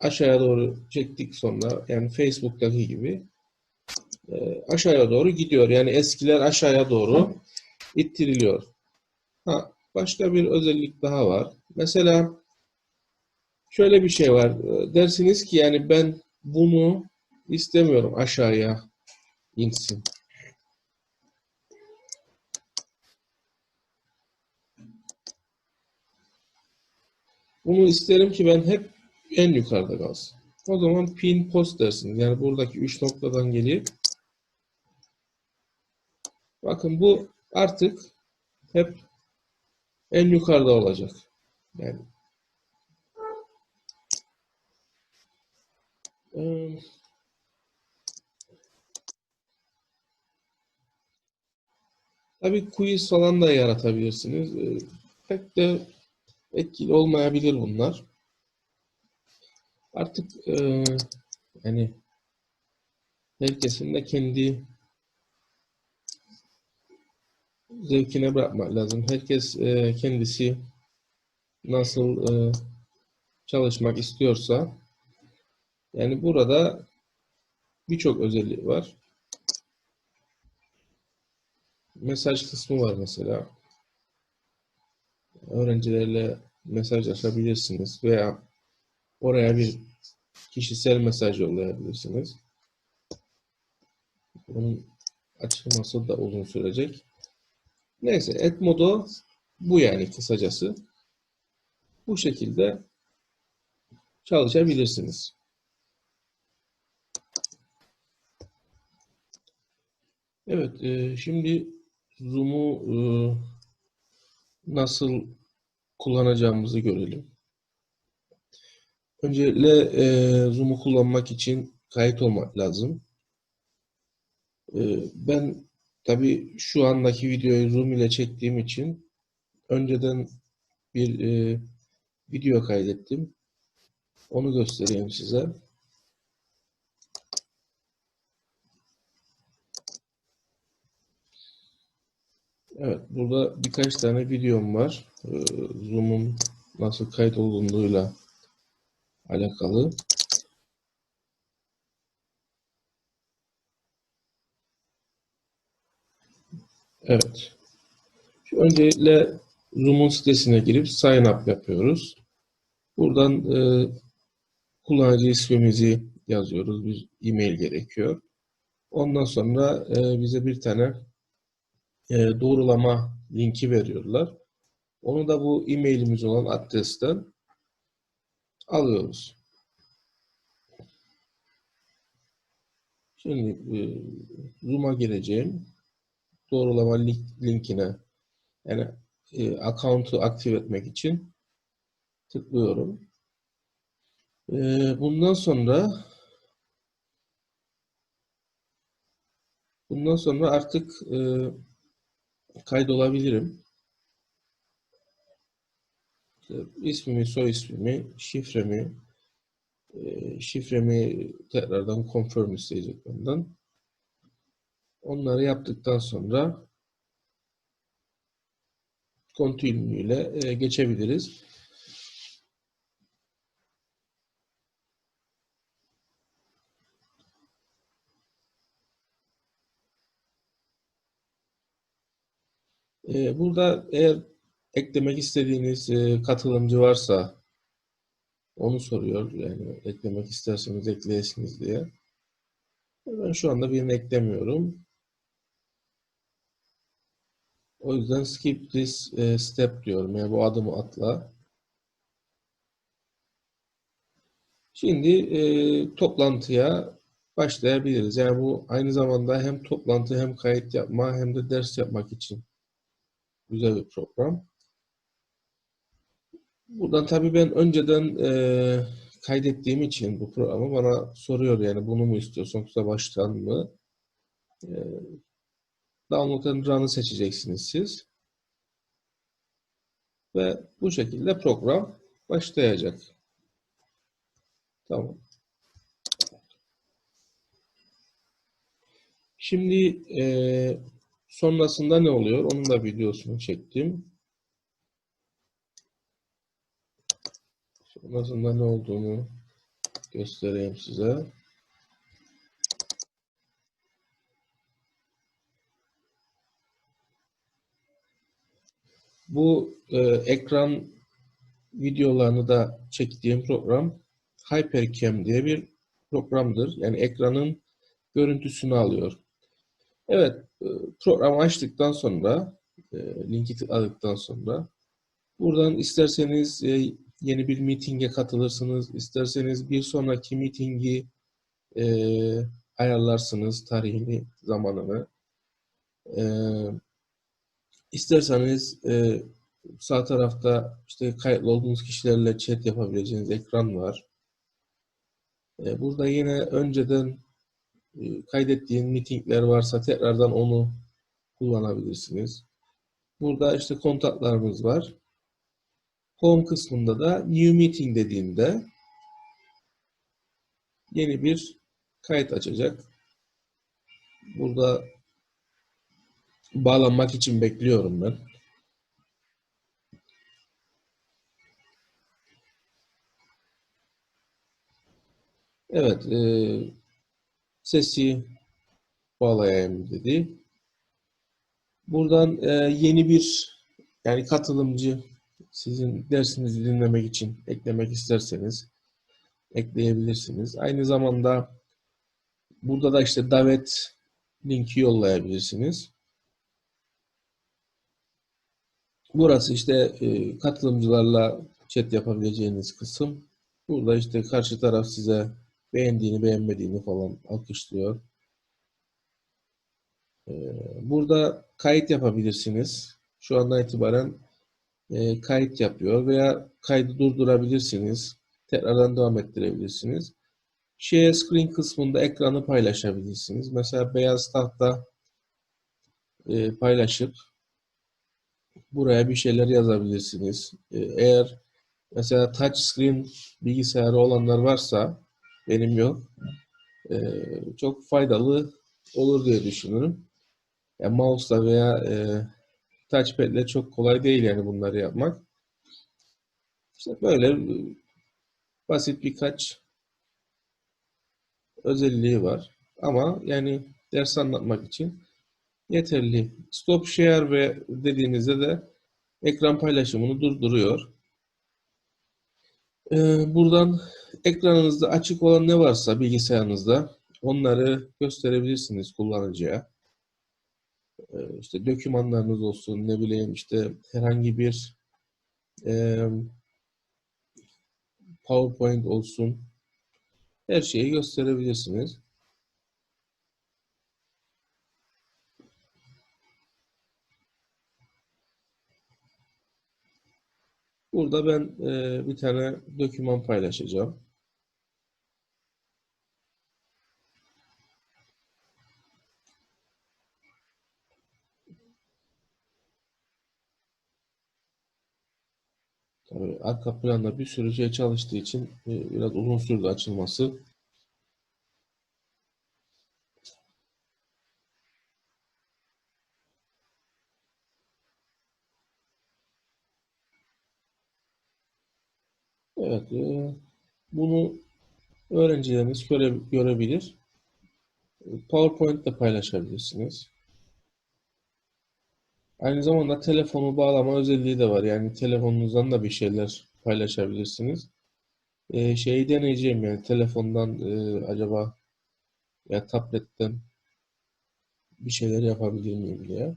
aşağıya doğru çektik sonra yani Facebook'taki gibi e, aşağıya doğru gidiyor. Yani eskiler aşağıya doğru ittiriliyor. Ha, başka bir özellik daha var. Mesela şöyle bir şey var. E, Dersiniz ki yani ben bunu istemiyorum aşağıya insin. Bunu isterim ki ben hep en yukarıda kalsın. O zaman pin post dersiniz. Yani buradaki üç noktadan gelip bakın bu artık hep en yukarıda olacak. Yani Eee, Tabii quiz falan da yaratabilirsiniz. Ee, Pek de etkili olmayabilir bunlar. Artık e, yani herkesin de kendi zevkine bırakmak lazım. Herkes e, kendisi nasıl e, çalışmak istiyorsa yani burada birçok özelliği var. Mesaj kısmı var mesela. Öğrencilerle mesajlaşabilirsiniz veya oraya bir kişisel mesaj yollayabilirsiniz. Bunun açılması da uzun sürecek. Neyse, Edmodo bu yani kısacası. Bu şekilde çalışabilirsiniz. Evet, e, şimdi Zoom'u e, nasıl kullanacağımızı görelim. Öncelikle e, Zoom'u kullanmak için kayıt olmak lazım. E, ben tabii şu andaki videoyu Zoom ile çektiğim için önceden bir e, video kaydettim. Onu göstereyim size. Evet, burada birkaç tane videom var. Ee, Zoom'un nasıl kayıt olunduğuyla alakalı. Evet. Şu öncelikle Zoom'un sitesine girip sign up yapıyoruz. Buradan e, kullanıcı ismimizi yazıyoruz. Bir e-mail gerekiyor. Ondan sonra e, bize bir tane e, doğrulama linki veriyorlar. Onu da bu e-mailimiz olan adresten alıyoruz. Şimdi e, Zoom'a gireceğim. Doğrulama link, linkine yani e, account'u aktif etmek için tıklıyorum. E, bundan sonra bundan sonra artık e, kaydolabilirim. İşte ismimi, soy ismimi, şifremi, e, şifremi tekrardan confirm isteyecek benden. Onları yaptıktan sonra continue ile geçebiliriz. E, burada eğer eklemek istediğiniz e, katılımcı varsa onu soruyor. Yani eklemek isterseniz ekleyesiniz diye. Ben şu anda birini eklemiyorum. O yüzden skip this e, step diyorum. Yani bu adımı atla. Şimdi e, toplantıya başlayabiliriz. Yani bu aynı zamanda hem toplantı hem kayıt yapma hem de ders yapmak için güzel bir program. Buradan tabii ben önceden e, kaydettiğim için bu programı bana soruyor yani bunu mu istiyorsun yoksa baştan mı? E, download and run'ı seçeceksiniz siz. Ve bu şekilde program başlayacak. Tamam. Şimdi e, sonrasında ne oluyor? Onun da videosunu çektim. Sonrasında ne olduğunu göstereyim size. Bu e, ekran videolarını da çektiğim program HyperCam diye bir programdır. Yani ekranın görüntüsünü alıyor. Evet, e, programı açtıktan sonra, e, linki tıkladıktan sonra buradan isterseniz e, yeni bir mitinge katılırsınız, isterseniz bir sonraki mitingi ayarlarsınız, tarihini, zamanını. İsterseniz sağ tarafta işte kayıtlı olduğunuz kişilerle chat yapabileceğiniz ekran var. Burada yine önceden kaydettiğin meetingler varsa tekrardan onu kullanabilirsiniz. Burada işte kontaklarımız var. Home kısmında da New Meeting dediğimde yeni bir kayıt açacak. Burada bağlanmak için bekliyorum ben. Evet, e, sesi bağlayayım dedi. Buradan e, yeni bir yani katılımcı sizin dersinizi dinlemek için eklemek isterseniz ekleyebilirsiniz. Aynı zamanda burada da işte davet linki yollayabilirsiniz. Burası işte e, katılımcılarla chat yapabileceğiniz kısım. Burada işte karşı taraf size beğendiğini beğenmediğini falan alkışlıyor. E, burada kayıt yapabilirsiniz. Şu andan itibaren e, kayıt yapıyor veya kaydı durdurabilirsiniz. Tekrardan devam ettirebilirsiniz. Share screen kısmında ekranı paylaşabilirsiniz. Mesela beyaz tahta e, paylaşıp buraya bir şeyler yazabilirsiniz. E, eğer mesela touch screen bilgisayarı olanlar varsa benim yok. E, çok faydalı olur diye düşünüyorum. Yani mouse'la veya e, touchpad'le çok kolay değil yani bunları yapmak. İşte böyle basit birkaç özelliği var. Ama yani ders anlatmak için yeterli. Stop share ve dediğinizde de ekran paylaşımını durduruyor. Ee, buradan ekranınızda açık olan ne varsa bilgisayarınızda onları gösterebilirsiniz kullanıcıya. Ee, işte dokümanlarınız olsun, ne bileyim işte herhangi bir e, PowerPoint olsun, her şeyi gösterebilirsiniz. Burada ben e, bir tane doküman paylaşacağım. Tabii arka planda bir sürü şey çalıştığı için e, biraz uzun sürdü açılması. Evet, e, bunu öğrencileriniz şöyle görebilir. PowerPoint ile paylaşabilirsiniz. Aynı zamanda telefonu bağlama özelliği de var. Yani telefonunuzdan da bir şeyler paylaşabilirsiniz. Ee, şeyi deneyeceğim yani telefondan e, acaba ya tabletten bir şeyler yapabilir miyim diye.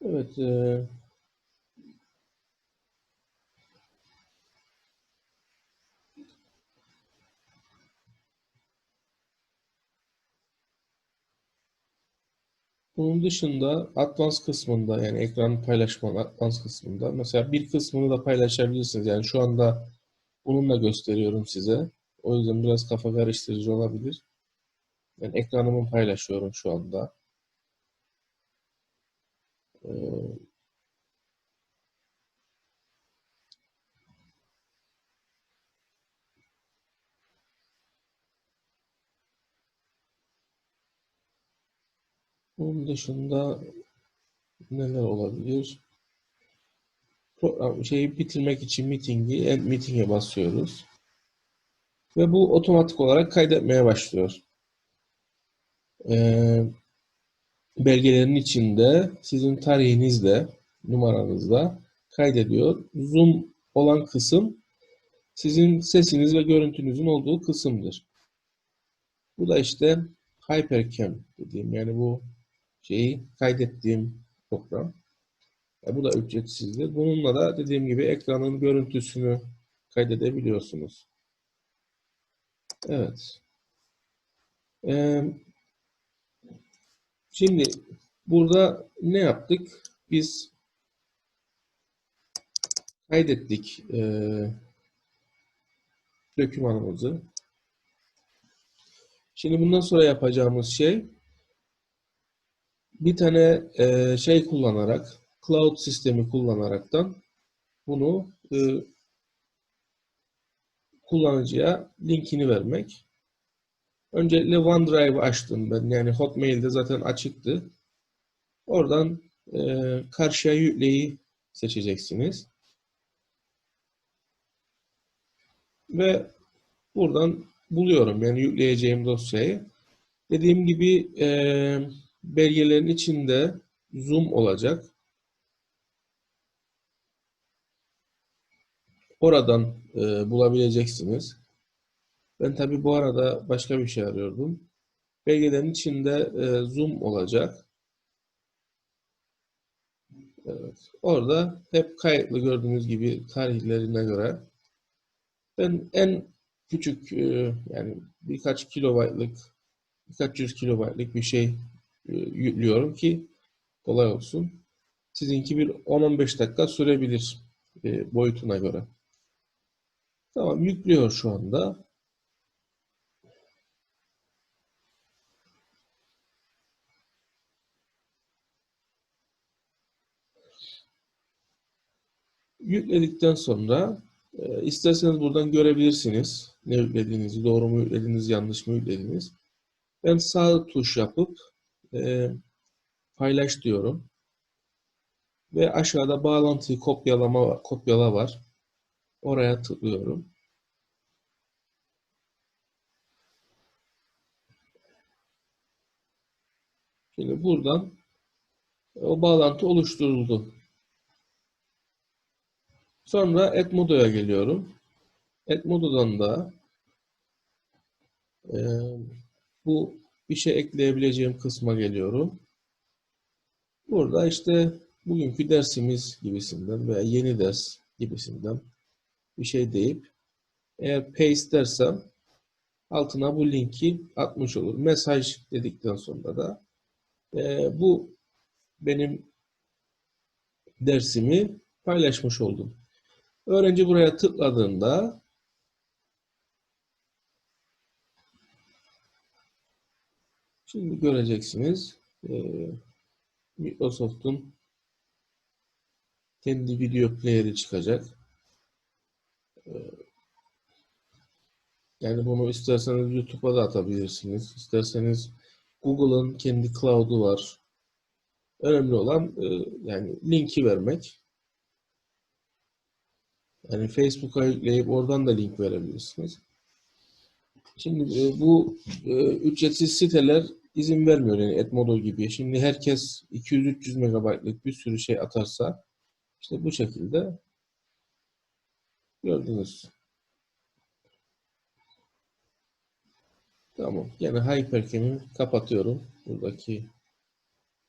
Evet, e, Bunun dışında Advanced kısmında yani ekran paylaşmanın Advanced kısmında mesela bir kısmını da paylaşabilirsiniz. Yani şu anda bununla gösteriyorum size. O yüzden biraz kafa karıştırıcı olabilir. Ben ekranımı paylaşıyorum şu anda. Ee, Onun dışında neler olabilir? Program şeyi bitirmek için meeting'i end meeting'e basıyoruz. Ve bu otomatik olarak kaydetmeye başlıyor. Ee, belgelerin içinde sizin tarihinizde, numaranızda kaydediyor. Zoom olan kısım sizin sesiniz ve görüntünüzün olduğu kısımdır. Bu da işte Hypercam dediğim yani bu şeyi kaydettiğim program. E, bu da ücretsizdir. Bununla da dediğim gibi ekranın görüntüsünü kaydedebiliyorsunuz. Evet. Ee, şimdi burada ne yaptık? Biz kaydettik e, dokümanımızı. Şimdi bundan sonra yapacağımız şey bir tane e, şey kullanarak cloud sistemi kullanaraktan bunu e, kullanıcıya linkini vermek. Öncelikle OneDrive'ı açtım ben. Yani Hotmail'de zaten açıktı. Oradan e, karşıya yükleyi seçeceksiniz. Ve buradan buluyorum yani yükleyeceğim dosyayı. Dediğim gibi e, belgelerin içinde zoom olacak. Oradan e, bulabileceksiniz. Ben tabi bu arada başka bir şey arıyordum. Belgelerin içinde e, zoom olacak. Evet. Orada hep kayıtlı gördüğünüz gibi tarihlerine göre ben en küçük e, yani birkaç kilobaytlık birkaç yüz kilobaytlık bir şey yüklüyorum ki kolay olsun. Sizinki bir 10-15 dakika sürebilir e, boyutuna göre. Tamam yüklüyor şu anda. Yükledikten sonra e, isterseniz buradan görebilirsiniz. Ne yüklediğinizi, doğru mu yüklediniz, yanlış mı yüklediniz. Ben sağ tuş yapıp e, paylaş diyorum. Ve aşağıda bağlantıyı kopyalama kopyala var. Oraya tıklıyorum. Şimdi buradan o bağlantı oluşturuldu. Sonra Edmodo'ya geliyorum. Edmodo'dan da e, bu bir şey ekleyebileceğim kısma geliyorum. Burada işte bugünkü dersimiz gibisinden veya yeni ders gibisinden bir şey deyip eğer paste dersem altına bu linki atmış olur. Mesaj dedikten sonra da e, bu benim dersimi paylaşmış oldum. Öğrenci buraya tıkladığında şimdi göreceksiniz e, Microsoft'un kendi video player'i çıkacak. E, yani bunu isterseniz YouTube'a da atabilirsiniz. İsterseniz Google'ın kendi cloud'u var. Önemli olan e, yani linki vermek. Yani Facebook'a yükleyip oradan da link verebilirsiniz. Şimdi e, bu e, ücretsiz siteler izin vermiyor yani Edmodo gibi. Şimdi herkes 200-300 megabaytlık bir sürü şey atarsa işte bu şekilde gördünüz. Tamam. Yine Hypercam'i kapatıyorum. Buradaki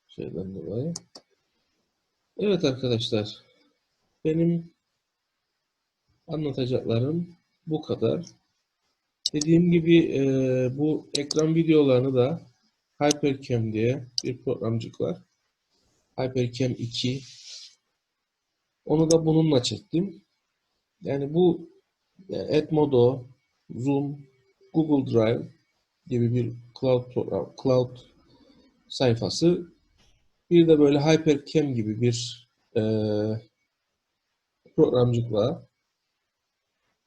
şeyden dolayı. Evet arkadaşlar. Benim anlatacaklarım bu kadar. Dediğim gibi e, bu ekran videolarını da Hypercam diye bir programcık var. Hypercam 2. Onu da bununla çektim. Yani bu yani Edmodo, Zoom, Google Drive gibi bir cloud program, cloud sayfası. Bir de böyle Hypercam gibi bir e, programcıkla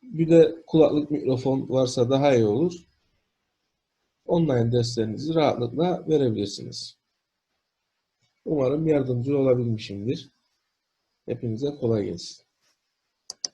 bir de kulaklık mikrofon varsa daha iyi olur. Online derslerinizi rahatlıkla verebilirsiniz. Umarım yardımcı olabilmişimdir. Hepinize kolay gelsin.